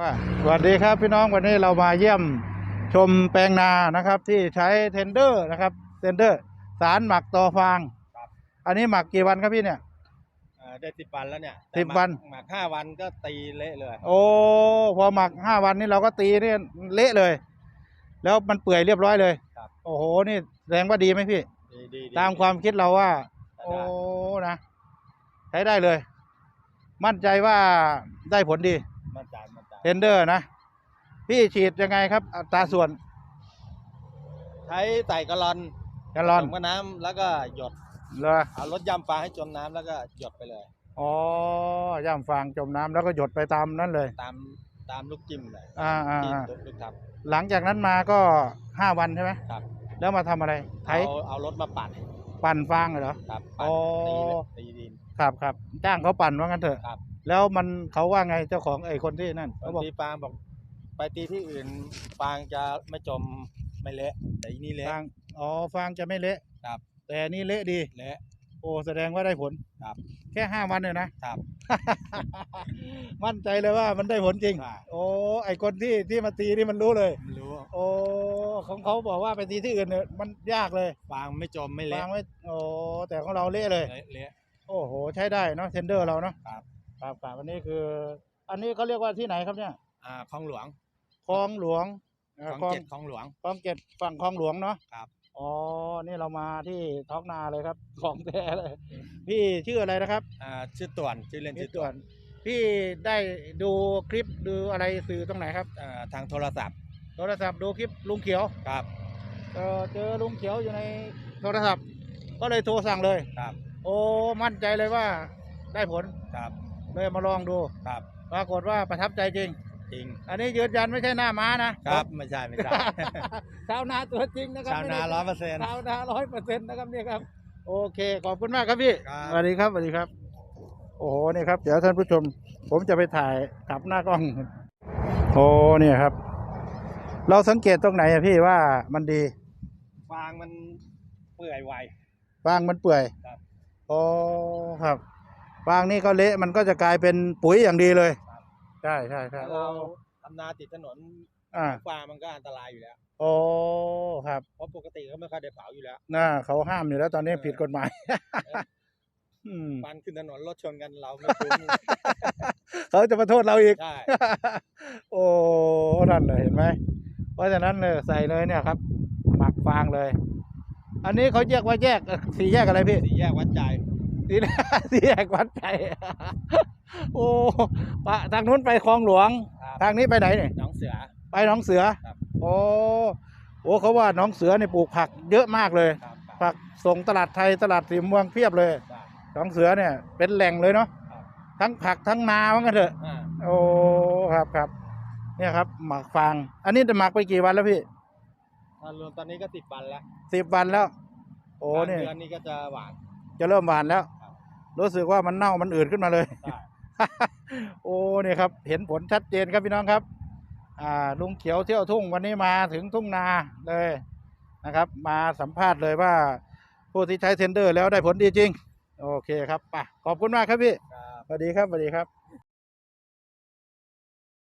ว่าสวัสดีครับพี่น้องวันนี้เรามาเยี่ยมชมแปลงนานะครับ ที่ใช้เทนเดอร์นะครับเทนเดอร์ สารหมักต่อฟางครับอันนี้หมักกี่วันครับพี่เนี่ยอ่าได้สิบวันแล้วเนี่ยสิบแต่หมักวันหมักห้าวันก็ตีเละเลยโอ้พอหมักห้าวันนี้เราก็ตีเนี่ยเละเลย แล้วมันเปื่อยเรียบร้อยเลย ครับโอ้โหนี่แสดงว่าดีไหมพี่ ดีดีดีตามความคิดเราว่าใช้โอ้ได้นะ ใช้ได้เลย มั่นใจว่าได้ผลดี มั่นใจมั่นใจ เทนเดอร์นะ พี่ฉีดยังไงครับอัตราส่วน ใช้ใส่กะลอนแกลลอนผสมกับน้ำแล้วก็หยดเหรอเอารถย่ำปลาให้จมน้ำแล้วก็หยดไปเลยอ๋อย่ำฟางจมน้ำแล้วก็หยดไปตามนั้นเลย ตามตามลูกจิ้มเลยอ่าอ่าจิ้มอ่าลูกลูกทับหลังจากนั้นมาก็ห้าวันใช่ไหมครับ แล้วมาทำอะไรไถเอาเอารถมาปั่น ปั่นฟางเหรอครับอ๋ปั่นอตีเลยตีดินครับครับจ้างเขาปั่นว่างั้นเถอะครับ แล้วมันเขาว่าไงเจ้าของไอ้คนที่นั่นบาเขางบอกทีปางบอก ไปตีที่อื่นปางจะไม่จมไม่เละแต่อีนี่เละ ฟางอ๋อฟางจะไม่เละครับ แต่นี่เละดี เละ โอ้แสดงว่าได้ผลครับแค่ห้าวันเลยนะครับ มั่นใจเลยว่ามันได้ผลจริงใช่โอ้ไอคนที่ที่มาตีนี่มันรู้เลย ไม่รู้โอ้ของเขาบอกว่าไปตีที่อื่นเนี่ยมันยากเลยปางไม่จมไม่วาเละงไว้โอ้แต่ของเราเละเลย เละเละ โอ้โห ใช้ได้เนาะเทนเดอร์เราเนาะครับ ครับครับอันนี้คือ อันนี้เขาเรียกว่าที่ไหนครับเนี่ยอ่าคลองหลวงคลองหลวงคเอ่ลอองคลองเจ็ดคลองหลวงคลองเจ็ดฝั่งคลองหลวงเนาะครับอ๋อนี่เรามาที่ท้องนาเลยครับของแท้เลยพี่ชื่ออะไรนะครับอ่าชื่อต่วนชื่อเล่นพี่ชื่อต่วนพี่ได้ดูคลิปดูอะไรสื่อตรงไหนครับอ่าทางโทรศัพท์ โทรศัพท์ดูคลิปลุงเขียวครับเออเจอลุงเขียวอยู่ในโทรศัพท์ ก็เลยโทรสั่งเลยครับ โอ้มั่นใจเลยว่าได้ผลครับ เลยมาลองดู ครับ ปรากฏว่าประทับใจจริง จริง อันนี้ยืนยันไม่ใช่หน้าม้านะครับ ไม่ใช่ไม่ใช่ชาวนาตัวจริงนะครับชาวนาไม่ได้ร้อยเปอร์เซ็นต์ชาวนาร้อยเปอร์เซ็นต์นะครับเนี่ยครับ โอเค ขอบคุณมากครับพี่ครับสวัสดีครับ สวัสดีครับ โอ้โห นี่ครับ เดี๋ยวท่านผู้ชม ผมจะไปถ่ายกลับหน้ากล้อง โอ้เนี่ยครับ เราสังเกตตรงไหนอะพี่ว่ามันดี ฟางมันเปื่อยไว ฟางมันเปื่อย ครับ โอ้ ครับ ฟางนี่ก็เละมันก็จะกลายเป็นปุ๋ยอย่างดีเลย ใช่ใช่ใช่ถ้าเราทำนาติดถนนอ่าฟางมันก็อันตรายอยู่แล้ว โอ้ครับเพราะปกติเขาไม่ค่อยได้เผาอยู่แล้ว น่าเขาห้ามอยู่แล้วตอนนี้เออผิดกฎหมาย อืมฟันขึ้นถนนรถชนกันเราไม่คุ้ม เขาจะมาโทษเราอีก ใช่ โอ้นั่นเลยเห็นไหม เพราะฉะนั้นเลยใส่เลยเนี่ยครับ หมักฟางเลย อันนี้เขาแยกว่าแยกเอ่อสี่แยกอะไรพี่ สี่แยกวัดใจ สี่สี่แยกวัดใจโอ้ปะทางนู้นไปคลองหลวงครับทางนี้ไปไหนเนี่ยหน้องเสือ ไปหนองเสือครับ โอ้โอ้เขาว่าหนองเสือเนี่ยปลูกผักเยอะมากเลย ครับครับ ผักส่งตลาดไทยตลาดสีเมืองเพียบเลยใช่หนองเสือเนี่ยเป็นแหล่งเลยเนาะครับทั้งผักทั้งนาว่างั้นเถอะ อ่าโอ้ครับครับเนี่ยครับ หมักฟาง อันนี้จะหมักไปกี่วันแล้วพี่ถ้ารวมตอนนี้ก็สิบวันแล้วสิบวันแล้ว โอ้กลางเนี่ยเดือนนี้ก็จะหวานจะเริ่มหวานแล้วค รับรู้สึกว่ามันเน่ามันอืดขึ้นมาเลยใช่โอ้เนี่ยครับ เห็นผลชัดเจนครับพี่น้องครับ อ่าลุงเขียวเที่ยวทุ่งวันนี้มาถึงทุ่งนาเลยนะครับ มาสัมภาษณ์เลยว่า ผู้ที่ใช้เทนเดอร์แล้วได้ผลดีจริง โอเคครับไปขอบคุณมากครับพี่ครับสวัสดีครับสวัสดีครับ